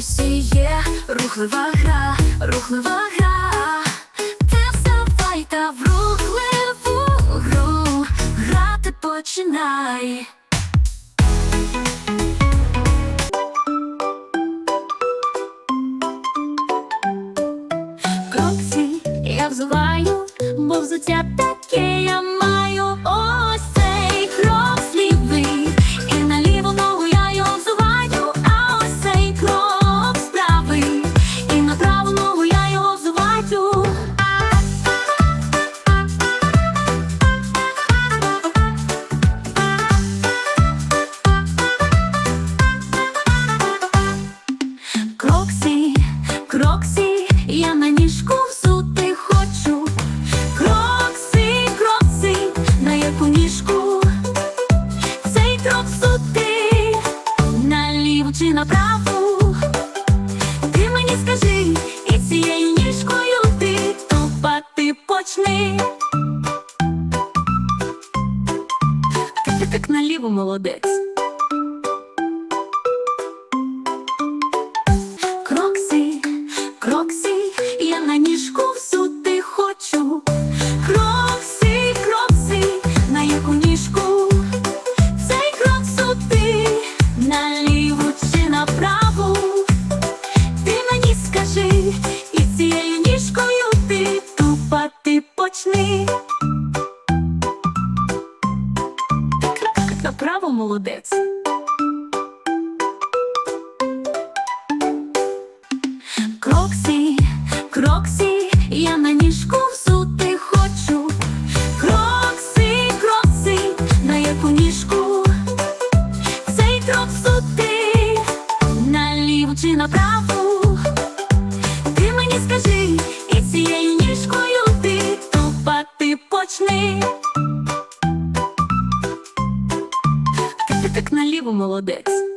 Ось є рухлива гра, рухлива гра. Ти вставай та в рухливу гру грати починай. Кроксі я взуваю, бо взуття таке я на. Ти мені скажи, і цією ніжкою ти тупати почни. Ти так наліво молодець. Кроксі, я на ніжку взути хочу. Кроксі, кроксі, на яку ніжку цей крок взути, на ліву чи на праву. Ти мені скажи, і цією ніжкою ти тупати почни. Ти, ти так наліво молодець.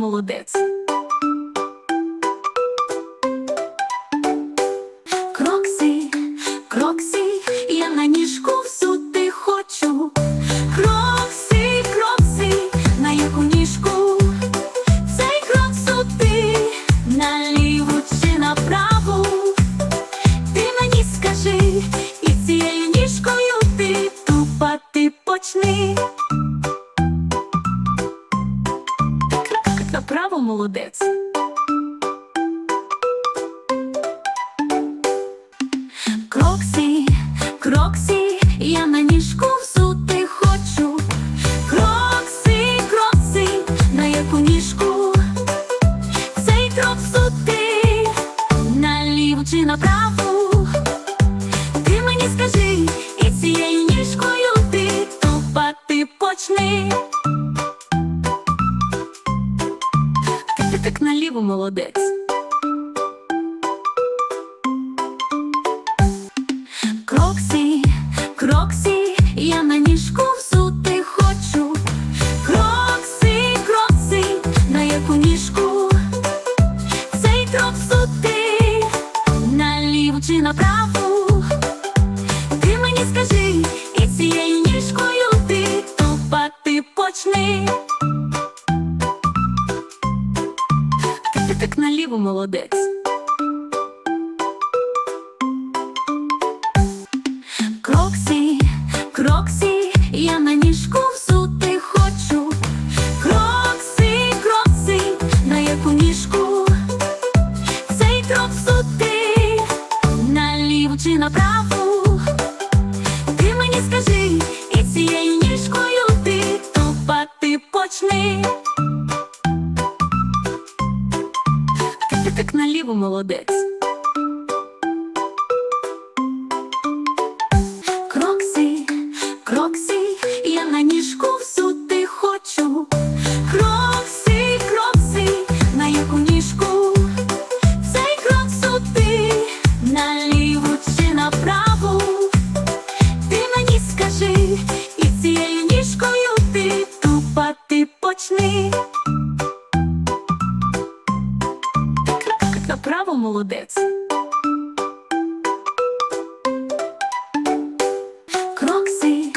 Молодець. Молодець. Кроксі, кроксі, я на ніжку взути хочу. Кроксі, кроксі, на яку ніжку цей крок взути, на ліву чи на Ти, ти так наліво молодець. Кроксі, кроксі, я на ніжку взути хочу. Кроксі, кроксі, на яку ніжку цей крок взути, на ліву чи на праву. Ти мені скажи, молодець. Кроксі, кроксі, я на ніжку взути хочу. Кроксі, кроксі, на яку ніжку цей крок взути, на ліву чи на праву. Ти мені скажи, і цією ніжкою ти тупати почни. Ти, ти так наліво молодець. Кроксі, кроксі, Направо молодець. Кроксі,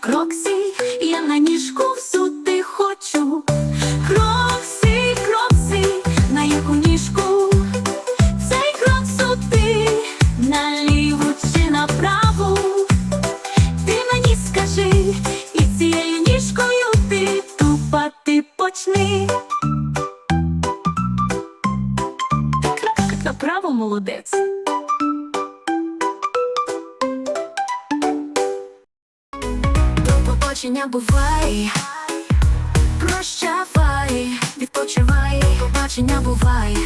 кроксі, я на ніжку всюди хочу. Кроксі, кроксі, на яку ніжку? Цей крок сюди, наліву чи направо. Ти мені скажи, і цією ніжкою ти тупати почни. Молодець. До побачення бувай, прощавай, відпочивай, побачення бувай.